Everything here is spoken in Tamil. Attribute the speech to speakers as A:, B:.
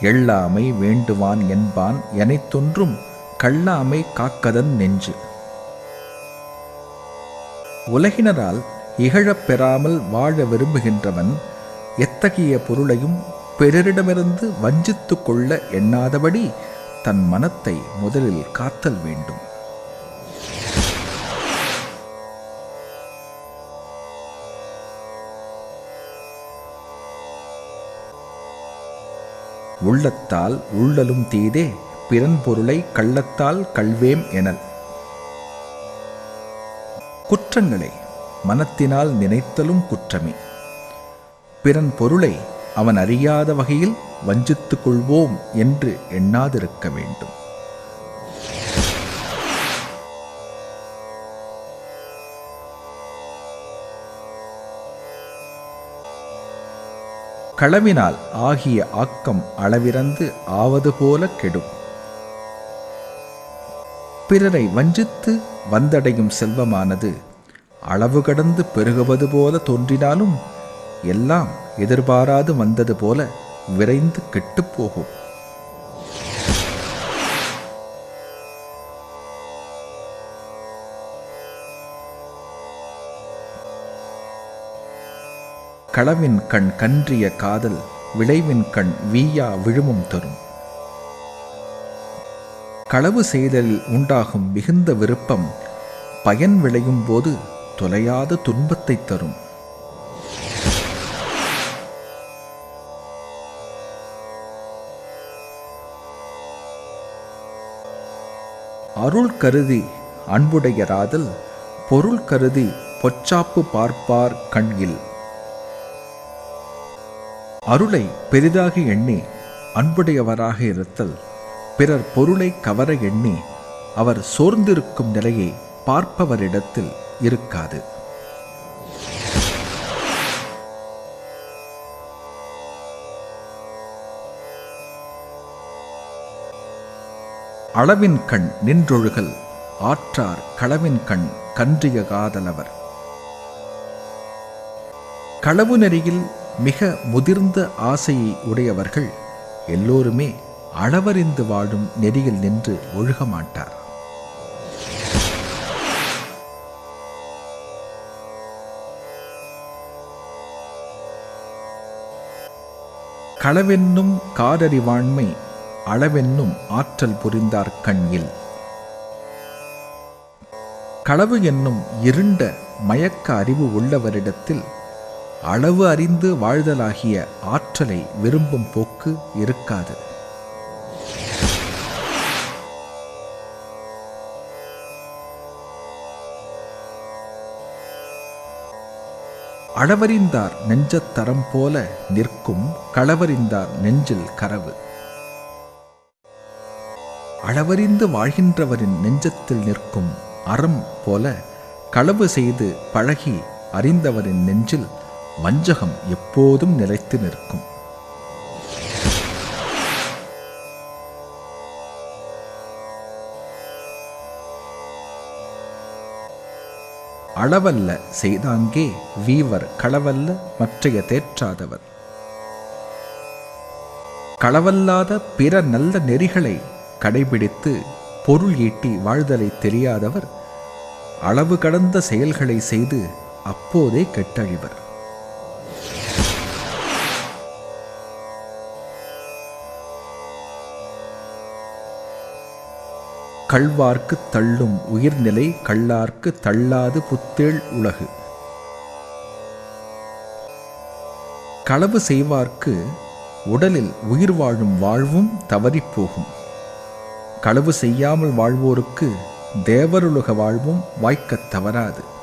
A: எள்ளாமை வேண்டுவான் என்பான் எனைத்தொன்றும் கள்ளாமை காக்கதன் நெஞ்சு. உலகினரால் இகழப் பெறாமல் வாழ விரும்புகின்றவன் எத்தகைய பொருளையும் பிறரிடமிருந்து வஞ்சித்து கொள்ள எண்ணாதபடி தன் மனத்தை முதலில் காத்தல் வேண்டும். உள்ளத்தால் உள்ளலும் தீதே பிறன் பொருளை கள்ளத்தால் கள்வேம் எனல். குற்றங்களை மனத்தினால் நினைத்தலும் குற்றமே. பிறன் பொருளை அவன் அறியாத வகையில் வஞ்சித்துக் கொள்வோம் என்று எண்ணாதிருக்க வேண்டும். களவினால் ஆகிய ஆக்கம் அளவிறந்து ஆவது போல கெடும். பிறரை வஞ்சித்து வந்தடையும் செல்வமானது அளவு கடந்து பெருகுவது போல தோன்றினாலும் எல்லாம் எதிர்பாராது வந்தது போல விரைந்து கெட்டுப்போகும் களவின் கண் கன்றிய காதல் விளைவின் கண் வீயா விழுமம் தரும். களவு செய்தலில் உண்டாகும் மிகுந்த விருப்பம் பயன் விளையும் போது தொலையாத துன்பத்தை தரும். அருள் கருதி அன்புடையராதல் பொருள் கருதி பொச்சாப்பு பார்ப்பார் கண்கில் அருளை பெரிதாக எண்ணி அன்புடையவராக இருத்தல் பிறர் பொருளை கவர எண்ணி அவர் சோர்ந்திருக்கும் நிலையை பார்ப்பவரிடத்தில் இருக்காது. அளவின் கண் நின்றொழுகல் ஆற்றார் களவின் கண் கன்றிய காதலவர் களவு நெறியில் மிக முதிர்ந்த ஆசையை உடையவர்கள் எல்லோருமே அளவறிந்து வாழும் நெறியில் நின்று ஒழுக மாட்டார். களவென்னும் காரறிவாண்மை அளவென்னும் ஆற்றல் புரிந்தார் கண்ணில். களவு என்னும் இருண்ட மயக்க அறிவு உள்ளவரிடத்தில் அளவு அறிந்து வாழ்தலாகிய ஆற்றலை விரும்பும் போக்கு இருக்காது. அளவறிந்தார் நெஞ்சத்தரம் போல நிற்கும் களவறிந்தார் நெஞ்சில் கரவு. அளவறிந்து வாழ்கின்றவரின் நெஞ்சத்தில் நிற்கும் அறம் போல களவு செய்து பழகி அறிந்தவரின் நெஞ்சில் வஞ்சகம் எப்போதும் நிலைத்து நிற்கும். அளவல்ல செய்தாங்கே வீவர் களவல்ல மற்றைய தேற்றாதவர். களவல்லாத பிற நல்ல நெறிகளை கடைபிடித்து பொருள் ஈட்டி வாழ்தலை தெரியாதவர் அளவு கடந்த செயல்களை செய்து அப்போதே கெட்டழிவர். கள்வார்க்கு தள்ளும் உயிர்நிலை கள்ளார்க்கு தள்ளாது புத்தேள் உலகு. களவு செய்வார்க்கு உடலில் உயிர் வாழும் வாழ்வும் தவறிப்போகும் களவு செய்யாமல் வாழ்வோருக்கு தேவருலக வாழ்வும் வாய்க்கத் தவறாது.